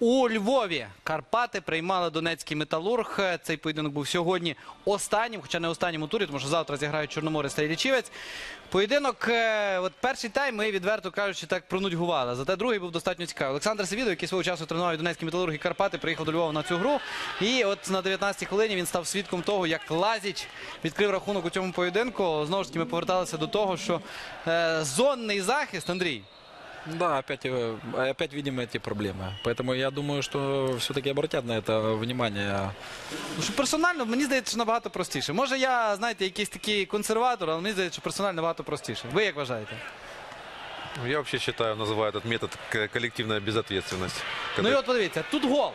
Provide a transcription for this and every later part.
У Львові Карпати приймали Донецький металург. Цей поєдинок був сьогодні останнім, хоча не останнім у турі, тому що завтра зіграють Чорноморець та Іллічівець. Поєдинок, е, от перший тайм ми відверто кажучи, так пронудьгували. Зате другий був достатньо цікавий. Олександр Севідов, який свого часу тренував Донецький металург і Карпати, приїхав до Львова на цю гру. І от на 19-й хвилині він став свідком того, як Лазіч відкрив рахунок у цьому поєдинку. Знову ж таки, ми поверталися до того, що е, зонний захист, Андрій. Да, опять, э, опять видим эти проблемы. Поэтому я думаю, что все-таки обратят на это внимание. Ну, що персонально, мені здається, що набагато простіше. Може, я, знаєте, якийсь такий консерватор, але мені здається, що персонально набагато простіше. Ви як вважаєте? Ну, Я вообще считаю, называю этот метод к- коллективная безответственность. Ну Когда- і от подивіться, тут гол.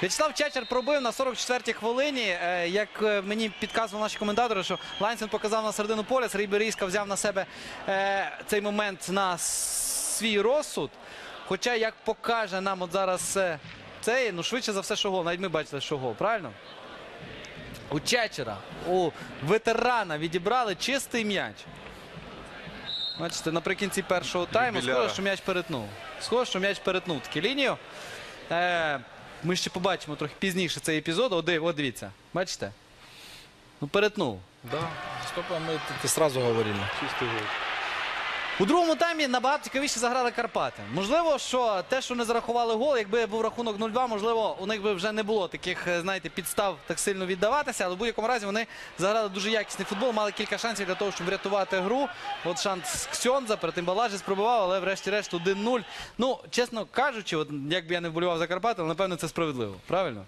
В'ячеслав Чечер пробив на 44-й хвилині. Е, Як е, мені підказували наші коментатори, що Лайнсен показав на середину поля, Сергій Берізька взяв на себе е, цей момент на с- свій розсуд. Хоча, як покаже нам от зараз е, цей, ну швидше за все, що гол. Навіть ми бачили, що гол, правильно? У Чечера, у ветерана відібрали чистий м'яч. Бачите, наприкінці першого тайму Юбіляра. схоже, що м'яч перетнув. Схоже, що м'яч перетнув таки лінію. Е, ми ще побачимо трохи пізніше цей епізод. От, див- от дивіться, бачите? Ну, перетнув. Да, стопа мы это сразу говорили. Чистый гол. У другому таймі набагато цікавіше заграли Карпати. Можливо, що те, що не зарахували гол, якби був рахунок 0-2, можливо, у них би вже не було таких, е, знаєте, підстав так сильно віддаватися. Але в будь-якому разі вони заграли дуже якісний футбол, мали кілька шансів для того, щоб врятувати гру. От шанс Ксьонза, перед тим Балажець пробивав, але врешті-решт 1-0. Ну, чесно кажучи, от як би я не вболівав за Карпати, але напевно це справедливо. Правильно?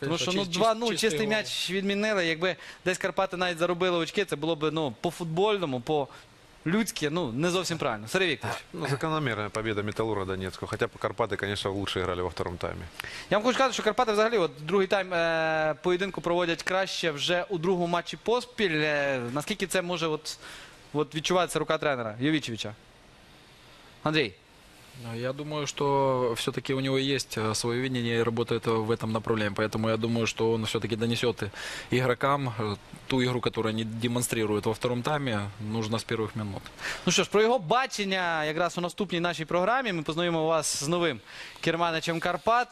Тому що ну, 2-0 чистий м'яч відмінили. Якби десь Карпати навіть заробили очки, це було б ну, по-футбольному, по-людськи, ну, не зовсім правильно. Сергій Вікторович. Ну, закономерная победа Металура Донецкого. Хотя по Карпаты, конечно, лучше играли во втором тайме. Я вам хочу сказати, що Карпати взагалі от другий тайм е, поєдинку проводять краще вже у другому матчі поспіль. Е, наскільки це може от, от відчуватися рука тренера Йовічевича? Андрій. Ну, Я думаю, что все-таки у него есть э, свое видение и работает э, в этом направлении. Поэтому я думаю, что он все-таки донесет и- игрокам э, ту игру, которую они демонстрируют во втором тайме, нужно с первых минут. Ну що ж, про його бачення якраз у наступній нашій програмі ми познайомимо вас з новим керманичем Карпат.